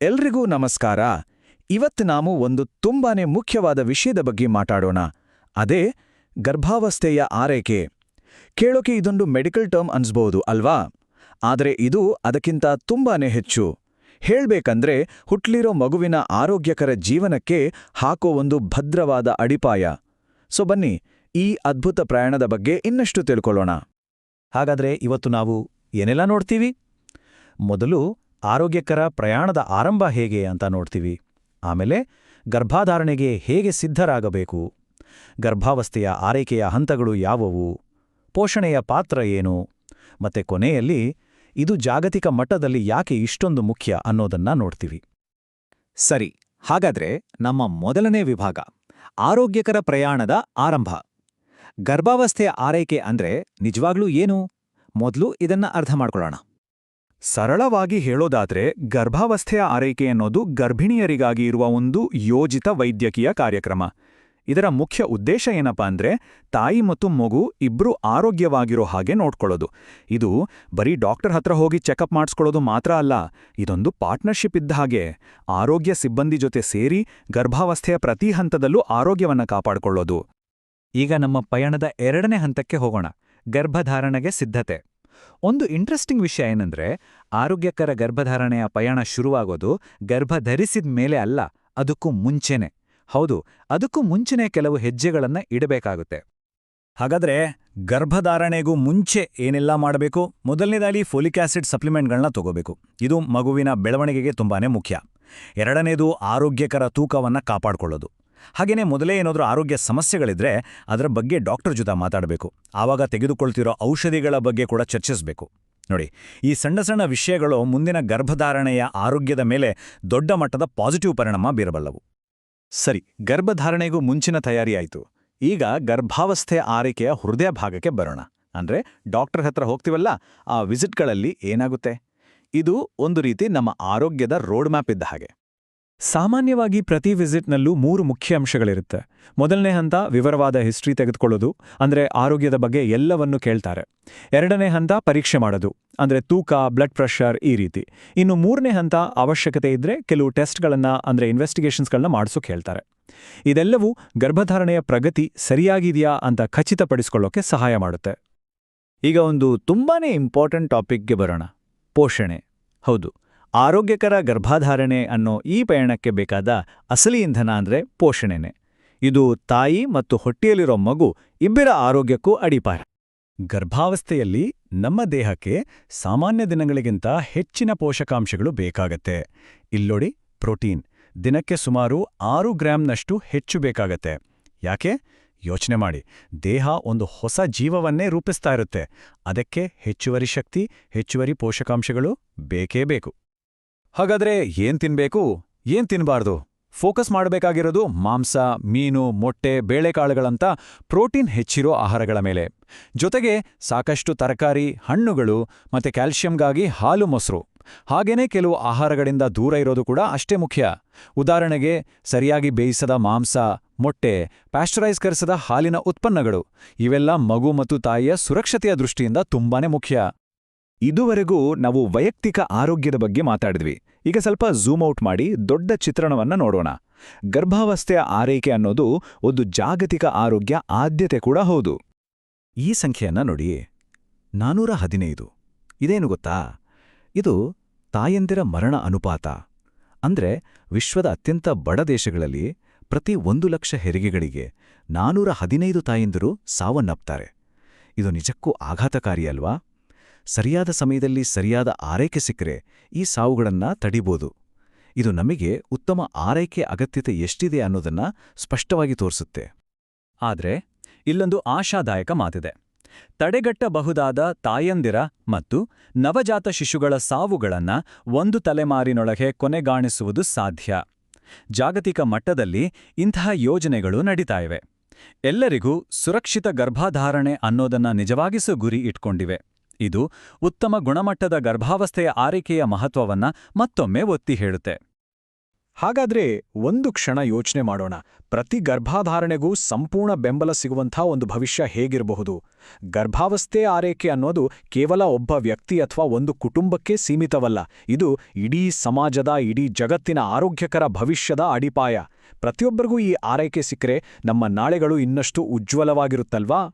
ಎಲ್ರಿಗೂ ನಮಸ್ಕಾರ. ಇವತ್ತು ನಾವು ಒಂದು ತುಂಬಾನೇ ಮುಖ್ಯವಾದ ವಿಷಯದ ಬಗ್ಗೆ ಮಾತಾಡೋಣ. ಅದೇ ಗರ್ಭಾವಸ್ಥೆಯ ಆರೈಕೆ. ಕೇಳೋಕೆ ಇದೊಂದು ಮೆಡಿಕಲ್ ಟರ್ಮ್ ಅನ್ಸ್ಬೋದು, ಅಲ್ವಾ? ಆದರೆ ಇದು ಅದಕ್ಕಿಂತ ತುಂಬಾನೇ ಹೆಚ್ಚು. ಹೇಳ್ಬೇಕಂದ್ರೆ ಹುಟ್ಲಿರೋ ಮಗುವಿನ ಆರೋಗ್ಯಕರ ಜೀವನಕ್ಕೆ ಹಾಕೋ ಒಂದು ಭದ್ರವಾದ ಅಡಿಪಾಯ. ಸೊ ಬನ್ನಿ, ಈ ಅದ್ಭುತ ಪ್ರಯಾಣದ ಬಗ್ಗೆ ಇನ್ನಷ್ಟು ತಿಳ್ಕೊಳ್ಳೋಣ. ಹಾಗಾದ್ರೆ ಇವತ್ತು ನಾವು ಏನೆಲ್ಲ ನೋಡ್ತೀವಿ? ಮೊದಲು ಆರೋಗ್ಯಕರ ಪ್ರಯಾಣದ ಆರಂಭ ಹೇಗೆ ಅಂತ ನೋಡ್ತೀವಿ. ಆಮೇಲೆ ಗರ್ಭಾಧಾರಣೆಗೆ ಹೇಗೆ ಸಿದ್ಧರಾಗಬೇಕು. ಗರ್ಭಾವಸ್ಥೆಯ ಆರೈಕೆಯ ಹಂತಗಳು ಯಾವುವು. ಪೋಷಣೆಯ ಪಾತ್ರ ಏನು. ಮತ್ತೆ ಕೊನೆಯಲ್ಲಿ ಇದು ಜಾಗತಿಕ ಮಟ್ಟದಲ್ಲಿ ಯಾಕೆ ಇಷ್ಟೊಂದು ಮುಖ್ಯ ಅನ್ನೋದನ್ನ ನೋಡ್ತೀವಿ. ಸರಿ, ಹಾಗಾದ್ರೆ ನಮ್ಮ ಮೊದಲನೇ ವಿಭಾಗ, ಆರೋಗ್ಯಕರ ಪ್ರಯಾಣದ ಆರಂಭ. ಗರ್ಭಾವಸ್ಥೆಯ ಆರೈಕೆ ಅಂದ್ರೆ ನಿಜವಾಗ್ಲೂ ಏನು? ಮೊದಲು ಇದನ್ನ ಅರ್ಥ ಮಾಡ್ಕೊಳ್ಳೋಣ. ಸರಳವಾಗಿ ಹೇಳೋದಾದ್ರೆ, ಗರ್ಭಾವಸ್ಥೆಯ ಆರೈಕೆ ಅನ್ನೋದು ಗರ್ಭಿಣಿಯರಿಗಾಗಿ ಇರುವ ಒಂದು ಯೋಜಿತ ವೈದ್ಯಕೀಯ ಕಾರ್ಯಕ್ರಮ. ಇದರ ಮುಖ್ಯ ಉದ್ದೇಶ ಏನಪ್ಪಾ ಅಂದ್ರೆ, ತಾಯಿ ಮತ್ತು ಮಗು ಇಬ್ರು ಆರೋಗ್ಯವಾಗಿರೋ ಹಾಗೆ ನೋಡ್ಕೊಳ್ಳೋದು. ಇದು ಬರೀ ಡಾಕ್ಟರ್ ಹತ್ರ ಹೋಗಿ ಚೆಕಪ್ ಮಾಡಿಸ್ಕೊಳ್ಳೋದು ಮಾತ್ರ ಅಲ್ಲ, ಇದೊಂದು ಪಾರ್ಟ್ನರ್ಶಿಪ್ ಇದ್ದ ಹಾಗೆ. ಆರೋಗ್ಯ ಸಿಬ್ಬಂದಿ ಜೊತೆ ಸೇರಿ ಗರ್ಭಾವಸ್ಥೆಯ ಪ್ರತಿ ಹಂತದಲ್ಲೂ ಆರೋಗ್ಯವನ್ನ ಕಾಪಾಡಿಕೊಳ್ಳೋದು. ಈಗ ನಮ್ಮ ಪಯಣದ ಎರಡನೇ ಹಂತಕ್ಕೆ ಹೋಗೋಣ. ಗರ್ಭಧಾರಣೆಗೆ ಸಿದ್ಧತೆ. ಒಂದು ಇಂಟ್ರೆಸ್ಟಿಂಗ್ ವಿಷಯ ಏನಂದ್ರೆ, ಆರೋಗ್ಯಕರ ಗರ್ಭಧಾರಣೆಯ ಪಯಣ ಶುರುವಾಗೋದು ಗರ್ಭ ಧರಿಸಿದ ಮೇಲೆ ಅಲ್ಲ, ಅದಕ್ಕೂ ಮುಂಚೆನೆ. ಹೌದು, ಅದಕ್ಕೂ ಮುಂಚೆನೆ ಕೆಲವು ಹೆಜ್ಜೆಗಳನ್ನ ಇಡಬೇಕಾಗುತ್ತೆ. ಹಾಗಾದ್ರೆ ಗರ್ಭಧಾರಣೆಗೂ ಮುಂಚೆ ಏನೆಲ್ಲ ಮಾಡಬೇಕು? ಮೊದಲನೇದಾಗಿ ಫೋಲಿಕ್ ಆಸಿಡ್ ಸಪ್ಲಿಮೆಂಟ್ಗಳನ್ನ ತಗೋಬೇಕು. ಇದು ಮಗುವಿನ ಬೆಳವಣಿಗೆಗೆ ತುಂಬಾನೇ ಮುಖ್ಯ. ಎರಡನೇದು ಆರೋಗ್ಯಕರ ತೂಕವನ್ನ ಕಾಪಾಡ್ಕೊಳ್ಳೋದು. ಹಾಗೇನೇ ಮೊದಲೇ ಏನಾದರೂ ಆರೋಗ್ಯ ಸಮಸ್ಯೆಗಳಿದ್ರೆ ಅದರ ಬಗ್ಗೆ ಡಾಕ್ಟರ್ ಜೊತೆ ಮಾತಾಡಬೇಕು. ಆವಾಗ ತೆಗೆದುಕೊಳ್ತಿರೋ ಔಷಧಿಗಳ ಬಗ್ಗೆ ಕೂಡ ಚರ್ಚಿಸಬೇಕು. ನೋಡಿ, ಈ ಸಣ್ಣ ಸಣ್ಣ ವಿಷಯಗಳು ಮುಂದಿನ ಗರ್ಭಧಾರಣೆಯ ಆರೋಗ್ಯದ ಮೇಲೆ ದೊಡ್ಡ ಮಟ್ಟದ ಪಾಸಿಟಿವ್ ಪರಿಣಾಮ ಬೀರಬಲ್ಲವು. ಸರಿ, ಗರ್ಭಧಾರಣೆಗೂ ಮುಂಚಿನ ತಯಾರಿಯಾಯಿತು ಈಗ ಗರ್ಭಾವಸ್ಥೆ ಆರೈಕೆಯ ಹೃದಯ ಭಾಗಕ್ಕೆ ಬರೋಣ. ಅಂದ್ರೆ ಡಾಕ್ಟರ್ ಹತ್ರ ಹೋಗ್ತೀವಲ್ಲ, ಆ ವಿಸಿಟ್ಗಳಲ್ಲಿ ಏನಾಗುತ್ತೆ? ಇದು ಒಂದು ರೀತಿ ನಮ್ಮ ಆರೋಗ್ಯದ ರೋಡ್ ಮ್ಯಾಪ್ ಇದ್ದ ಹಾಗೆ. ಸಾಮಾನ್ಯವಾಗಿ ಪ್ರತಿ ವಿಸಿಟ್ನಲ್ಲೂ ಮೂರು ಮುಖ್ಯ ಅಂಶಗಳಿರುತ್ತೆ. ಮೊದಲನೇ ಹಂತ ವಿವರವಾದ ಹಿಸ್ಟ್ರಿ ತೆಗೆದುಕೊಳ್ಳೋದು, ಅಂದ್ರೆ ಆರೋಗ್ಯದ ಬಗ್ಗೆ ಎಲ್ಲವನ್ನೂ ಕೇಳ್ತಾರೆ. ಎರಡನೇ ಹಂತ ಪರೀಕ್ಷೆ ಮಾಡೋದು, ಅಂದ್ರೆ ತೂಕ, ಬ್ಲಡ್ ಪ್ರೆಷರ್ ಈ ರೀತಿ. ಇನ್ನು ಮೂರನೇ ಹಂತ ಅವಶ್ಯಕತೆ ಇದ್ರೆ ಕೆಲವು ಟೆಸ್ಟ್ಗಳನ್ನು, ಅಂದ್ರೆ ಇನ್ವೆಸ್ಟಿಗೇಷನ್ಸ್ಗಳನ್ನ ಮಾಡಿಸೋಕೆ ಹೇಳ್ತಾರೆ. ಇದೆಲ್ಲವೂ ಗರ್ಭಧಾರಣೆಯ ಪ್ರಗತಿ ಸರಿಯಾಗಿದೆಯಾ ಅಂತ ಖಚಿತಪಡಿಸಿಕೊಳ್ಳೋಕೆ ಸಹಾಯ ಮಾಡುತ್ತೆ. ಈಗ ಒಂದು ತುಂಬಾನೇ ಇಂಪಾರ್ಟೆಂಟ್ ಟಾಪಿಕ್ಗೆ ಬರೋಣ. ಪೋಷಣೆ. ಹೌದು. ಆರೋಗ್ಯಕರ ಗರ್ಭಾಧಾರಣೆ ಅನ್ನೋ ಈ ಪಯಣಕ್ಕೆ ಬೇಕಾದ ಅಸಲಿ ಇಂಧನ ಅಂದ್ರೆ ಪೋಷಣೆನೆ. ಇದು ತಾಯಿ ಮತ್ತು ಹೊಟ್ಟೆಯಲ್ಲಿರೋ ಮಗು ಇಬ್ಬರ ಆರೋಗ್ಯಕ್ಕೂ ಅಡಿಪಾಯ. ಗರ್ಭಾವಸ್ಥೆಯಲ್ಲಿ ನಮ್ಮ ದೇಹಕ್ಕೆ ಸಾಮಾನ್ಯ ದಿನಗಳಿಗಿಂತ ಹೆಚ್ಚಿನ ಪೋಷಕಾಂಶಗಳು ಬೇಕಾಗತ್ತೆ. ಇಲ್ಲೋಡಿ ಪ್ರೋಟೀನ್, ದಿನಕ್ಕೆ ಸುಮಾರು ಆರು ಗ್ರಾಂನಷ್ಟು ಹೆಚ್ಚು ಬೇಕಾಗತ್ತೆ. ಯಾಕೆ? ಯೋಚನೆ ಮಾಡಿ. ದೇಹ ಒಂದು ಹೊಸ ಜೀವವನ್ನೇ ರೂಪಿಸ್ತಾ ಇರುತ್ತೆ. ಅದಕ್ಕೆ ಹೆಚ್ಚುವರಿ ಶಕ್ತಿ, ಹೆಚ್ಚುವರಿ ಪೋಷಕಾಂಶಗಳು ಬೇಕೇ ಬೇಕು. ಹಾಗಾದ್ರೆ ಏನ್ ತಿನ್ಬೇಕು? ಏನ್ ತಿನ್ಬಾರ್ದು? ಫೋಕಸ್ ಮಾಡಬೇಕಾಗಿರೋದು ಮಾಂಸ, ಮೀನು, ಮೊಟ್ಟೆ, ಬೇಳೆಕಾಳುಗಳಂತ ಪ್ರೋಟೀನ್ ಹೆಚ್ಚಿರೋ ಆಹಾರಗಳ ಮೇಲೆ. ಜೊತೆಗೆ ಸಾಕಷ್ಟು ತರಕಾರಿ, ಹಣ್ಣುಗಳು ಮತ್ತೆ ಕ್ಯಾಲ್ಶಿಯಂಗಾಗಿ ಹಾಲು ಮೊಸರು. ಹಾಗೇನೇ ಕೆಲವು ಆಹಾರಗಳಿಂದ ದೂರ ಇರೋದು ಕೂಡ ಅಷ್ಟೇ ಮುಖ್ಯ. ಉದಾಹರಣೆಗೆ ಸರಿಯಾಗಿ ಬೇಯಿಸದ ಮಾಂಸ, ಮೊಟ್ಟೆ ಪ್ಯಾಶ್ಚರೈಸ್ ಪ್ಯಾಶ್ಚರೈಸ್ಕರಿಸದ ಹಾಲಿನ ಉತ್ಪನ್ನಗಳು, ಇವೆಲ್ಲ ಮಗು ಮತ್ತು ತಾಯಿಯ ಸುರಕ್ಷತೆಯ ದೃಷ್ಟಿಯಿಂದ ತುಂಬಾನೇ ಮುಖ್ಯ. ಇದುವರೆಗೂ ನಾವು ವೈಯಕ್ತಿಕ ಆರೋಗ್ಯದ ಬಗ್ಗೆ ಮಾತಾಡಿದ್ವಿ. ಈಗ ಸ್ವಲ್ಪ ಝೂಮ್ ಔಟ್ ಮಾಡಿ ದೊಡ್ಡ ಚಿತ್ರಣವನ್ನ ನೋಡೋಣ. ಗರ್ಭಾವಸ್ಥೆಯ ಆರೈಕೆ ಅನ್ನೋದು ಒಂದು ಜಾಗತಿಕ ಆರೋಗ್ಯ ಆದ್ಯತೆ ಕೂಡ ಹೌದು. ಈ ಸಂಖ್ಯೆಯನ್ನ ನೋಡಿ ನಾನೂರ ಹದಿನೈದು. ಇದೇನು ಗೊತ್ತಾ? ಇದು ತಾಯಂದಿರ ಮರಣ ಅನುಪಾತ. ಅಂದ್ರೆ ವಿಶ್ವದ ಅತ್ಯಂತ ಬಡ ದೇಶಗಳಲ್ಲಿ ಪ್ರತಿ ಒಂದು ಲಕ್ಷ ಹೆರಿಗೆಗಳಿಗೆ ನಾನೂರ ಹದಿನೈದು ತಾಯಂದಿರು ಸಾವನ್ನಪ್ತಾರೆ. ಇದು ನಿಜಕ್ಕೂ ಆಘಾತಕಾರಿ ಅಲ್ವಾ? ಸರಿಯಾದ ಸಮಯದಲ್ಲಿ ಸರಿಯಾದ ಆರೈಕೆ ಸಿಕ್ಕರೆ ಈ ಸಾವುಗಳನ್ನ ತಡಿಬೋದು. ಇದು ನಮಗೆ ಉತ್ತಮ ಆರೈಕೆ ಅಗತ್ಯತೆ ಎಷ್ಟಿದೆ ಅನ್ನೋದನ್ನ ಸ್ಪಷ್ಟವಾಗಿ ತೋರಿಸುತ್ತೆ. ಆದರೆ, ಇಲ್ಲೊಂದು ಆಶಾದಾಯಕ ಮಾತಿದೆ. ತಡೆಗಟ್ಟಬಹುದಾದ ತಾಯಂದಿರ ಮತ್ತು ನವಜಾತ ಶಿಶುಗಳ ಸಾವುಗಳನ್ನ ಒಂದು ತಲೆಮಾರಿನೊಳಗೆ ಕೊನೆಗಾಣಿಸುವುದು ಸಾಧ್ಯ. ಜಾಗತಿಕ ಮಟ್ಟದಲ್ಲಿ ಇಂತಹ ಯೋಜನೆಗಳು ನಡೀತಾ ಇವೆ. ಎಲ್ಲರಿಗೂ ಸುರಕ್ಷಿತ ಗರ್ಭಾಧಾರಣೆ ಅನ್ನೋದನ್ನ ನಿಜವಾಗಿಸೋ ಗುರಿ ಇಟ್ಕೊಂಡಿವೆ. ಇದು ಉತ್ತಮ ಗುಣಮಟ್ಟದ ಗರ್ಭಾವಸ್ಥೆಯ ಆರೈಕೆಯ ಮಹತ್ವವನ್ನ ಮತ್ತೊಮ್ಮೆ ಒತ್ತಿ ಹೇಳುತ್ತೆ. ಹಾಗಾದ್ರೆ ಒಂದು ಕ್ಷಣ ಯೋಚನೆ ಮಾಡೋಣ. ಪ್ರತಿ ಗರ್ಭಾಧಾರಣೆಗೂ ಸಂಪೂರ್ಣ ಬೆಂಬಲ ಸಿಗುವಂಥ ಒಂದು ಭವಿಷ್ಯ ಹೇಗಿರಬಹುದು? ಗರ್ಭಾವಸ್ಥೆ ಆರೈಕೆ ಅನ್ನೋದು ಕೇವಲ ಒಬ್ಬ ವ್ಯಕ್ತಿ ಅಥವಾ ಒಂದು ಕುಟುಂಬಕ್ಕೆ ಸೀಮಿತವಲ್ಲ. ಇದು ಇಡೀ ಸಮಾಜದ, ಇಡೀ ಜಗತ್ತಿನ ಆರೋಗ್ಯಕರ ಭವಿಷ್ಯದ ಅಡಿಪಾಯ. ಪ್ರತಿಯೊಬ್ಬರಿಗೂ ಈ ಆರೈಕೆ ಸಿಕ್ಕರೆ ನಮ್ಮ ನಾಳೆಗಳು ಇನ್ನಷ್ಟು ಉಜ್ವಲವಾಗಿರುತ್ತಲ್ವಾ?